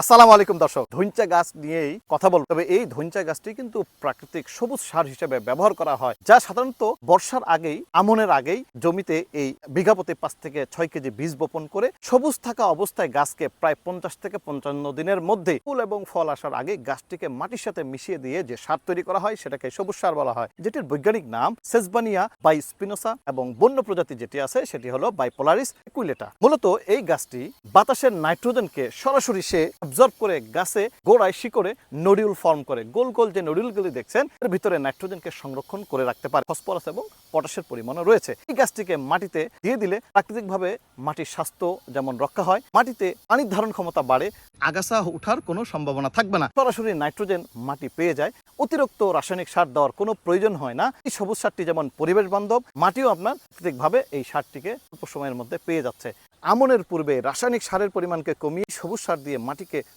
আসসালামু আলাইকুম দর্শক। ধৈঞ্চা গাছ নিয়েই কথা বলব তবে এই ধৈঞ্চা গাছটি কিন্তু প্রাকৃতিক সবুজ সার হিসেবে ব্যবহার করা হয়, যা সাধারণত বর্ষার আগেই, আমনের আগেই জমিতে এই বিঘা প্রতি পাঁচ থেকে ছয় কেজি বীজ বপন করে সবুজ থাকা অবস্থায় গাছকে প্রায় পঞ্চাশ থেকে পঞ্চান্ন দিনের মধ্যে ফুল এবং ফল আসার আগে গাছটিকে মাটির সাথে মিশিয়ে দিয়ে যে সার তৈরি করা হয়, সেটাকে সবুজ সার বলা হয়। যেটির বৈজ্ঞানিক নাম সেসবানিয়া বাই স্পিনোসা এবং বন্য প্রজাতি যেটি আছে, সেটি হলো বাইপোলারিস একুইলেটা। মূলত এই গাছটি বাতাসের নাইট্রোজেনকে সরাসরি সে অবজর্ভ করে গাছে গোড়ায় শিকড়ে নডিউল ফর্ম করে। গোল গোল যে নডিউলগুলি দেখছেন, এর ভিতরে নাইট্রোজেনকে সংরক্ষণ করে রাখতে পারে। ফসফরাস এবং পটাশের পরিমাণও রয়েছে। এই গাছটিকে মাটিতে দিয়ে দিলে প্রাকৃতিকভাবে মাটির স্বাস্থ্য যেমন রক্ষা হয়, মাটিতে পানির ধারণ ক্ষমতা বাড়ে, আগাছা ওঠার কোনো সম্ভাবনা থাকবে না। সরাসরি নাইট্রোজেন মাটি পেয়ে যায়। অতিরিক্ত রাসায়নিক সার দেওয়ার কোনো প্রয়োজন হয় না। এই সবুজ সারটি যেমন পরিবেশ বান্ধব, মাটিও আপনার প্রাকৃতিকভাবে এই সারটিকে অল্প সময়ের মধ্যে পেয়ে যাচ্ছে। আমনের পূর্বে রাসায়নিক সারের পরিমাণকে কমিয়ে সবুজ সার দিয়ে মাটিকে